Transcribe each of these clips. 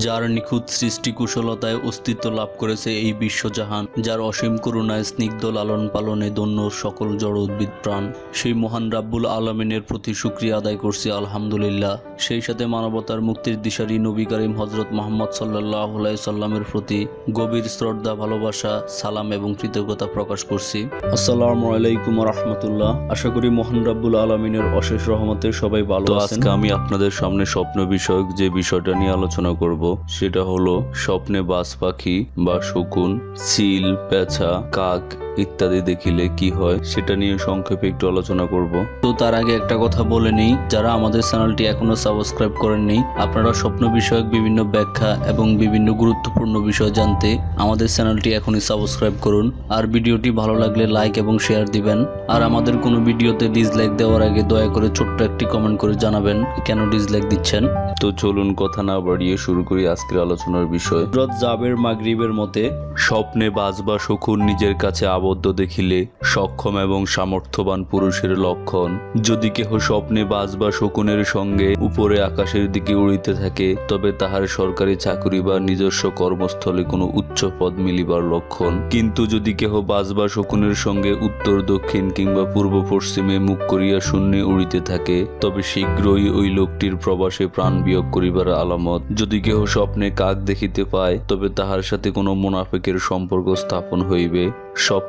যার নিখুঁত সৃষ্টি কুশলতায় অস্তিত্ব লাভ করেছে এই বিশ্বজাহান যার অসীম করুণায় স্নিগ্ধ লালন পালনে দন্য সকল জড় উদ্ভিদ প্রাণ। সেই মহান রাব্বুল আলমিনের প্রতি শুক্রিয়া আদায় করছি আলহামদুলিল্লাহ। সেই সাথে মানবতার মুক্তির দিশারি নবী করিম হজরত মোহাম্মদ সাল্লাহ সাল্লামের প্রতি গভীর শ্রদ্ধা ভালোবাসা সালাম এবং কৃতজ্ঞতা প্রকাশ করছি। আসসালামু আলাইকুম রহমতুল্লাহ। আশা করি মহান রাব্বুল আলমিনের অশেষ রহমতে সবাই ভালো আজকে আমি আপনাদের সামনে স্বপ্ন বিষয়ক যে বিষয়টা নিয়ে আলোচনা করব সেটা হলো স্বপ্নে বাজ পাখি বা শকুন চিল পেঁচা কাক ইত্যাদি দেখিলে কি হয়, সেটা নিয়ে সংক্ষেপে একটু আলোচনা করব। তো তার আগে একটা কথা বলে নেই, যারা আমাদের চ্যানেলটি এখনও সাবস্ক্রাইব করেননি আপনারা স্বপ্ন বিষয়ক বিভিন্ন ব্যাখ্যা এবং বিভিন্ন গুরুত্বপূর্ণ বিষয় জানতে আমাদের চ্যানেলটি এখনই সাবস্ক্রাইব করুন। আর ভিডিওটি ভালো লাগলে লাইক এবং শেয়ার দিবেন। আর আমাদের কোনো ভিডিওতে ডিসলাইক দেওয়ার আগে দয়া করে ছোট্ট একটি কমেন্ট করে জানাবেন, কেন ডিসলাইক দিচ্ছেন? তো চলুন কথা না বাড়িয়ে শুরু করি আজকের আলোচনার বিষয়। জাবের মাগরিবের মতে, স্বপ্নে বাজ বা শকুন নিজের কাছে আবদ্ধ দেখিলে সক্ষম এবং সামর্থ্যবান পুরুষের লক্ষণ। যদি কেহ স্বপ্নে বাজ বা শকুনের সঙ্গে উপরে আকাশের দিকে উড়িতে থাকে, তবে তাহার সরকারি চাকরি বা নিজস্ব কর্মস্থলে কোনো উচ্চ পদ মিলিবার লক্ষণ। কিন্তু যদি কেহ বাজ বা শকুনের সঙ্গে উত্তর, দক্ষিণ কিংবা পূর্ব পশ্চিমে মুখ করিয়া শূন্যে উড়িতে থাকে, তবে শীঘ্রই ওই লোকটির প্রবাসে প্রাণ বিয়োগ করিবার আলামত। যদি কেহ স্বপ্নে কাক দেখিতে পায়, তবে তাহার সাথে কোনো মুনাফেকের সম্পর্ক স্থাপন হইবে।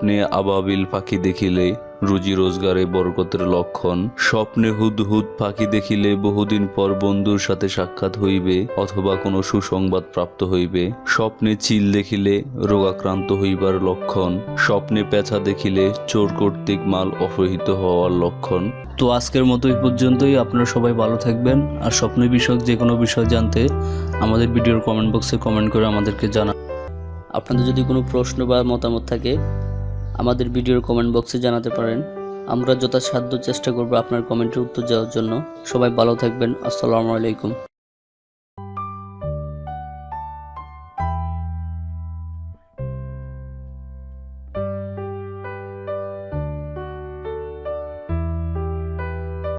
স্বপ্নে আবাবিল পাখি দেখিলে রুজি রোজগারে বরকতের লক্ষণ। স্বপ্নে হুদহুদ পাখি দেখিলে বহুদিন পর বন্ধুর সাথে সাক্ষাৎ হইবে অথবা কোনো সুসংবাদ প্রাপ্ত হইবে। স্বপ্নে চিল দেখিলে রোগাক্রান্ত হইবার লক্ষণ। স্বপ্নে পেঁচা দেখিলে চোর কর্তৃক মাল অপহৃত হওয়ার লক্ষণ। তো আজকের মতো এই পর্যন্তই। আপনারা সবাই ভালো থাকবেন। আর স্বপ্ন বিষয়ক যে কোনো বিষয় জানতে আমাদের ভিডিওর কমেন্ট বক্সে কমেন্ট করে আমাদেরকে জানান আপনাদের যদি কোনো প্রশ্ন বা মতামত থাকে আমাদের ভিডিওর কমেন্ট বক্সে জানাতে পারেন। আমরা যথাসাধ্য চেষ্টা করব আপনার কমেন্টের উত্তর দেওয়ার জন্য। সবাই ভালো থাকবেন। আসসালামু আলাইকুম।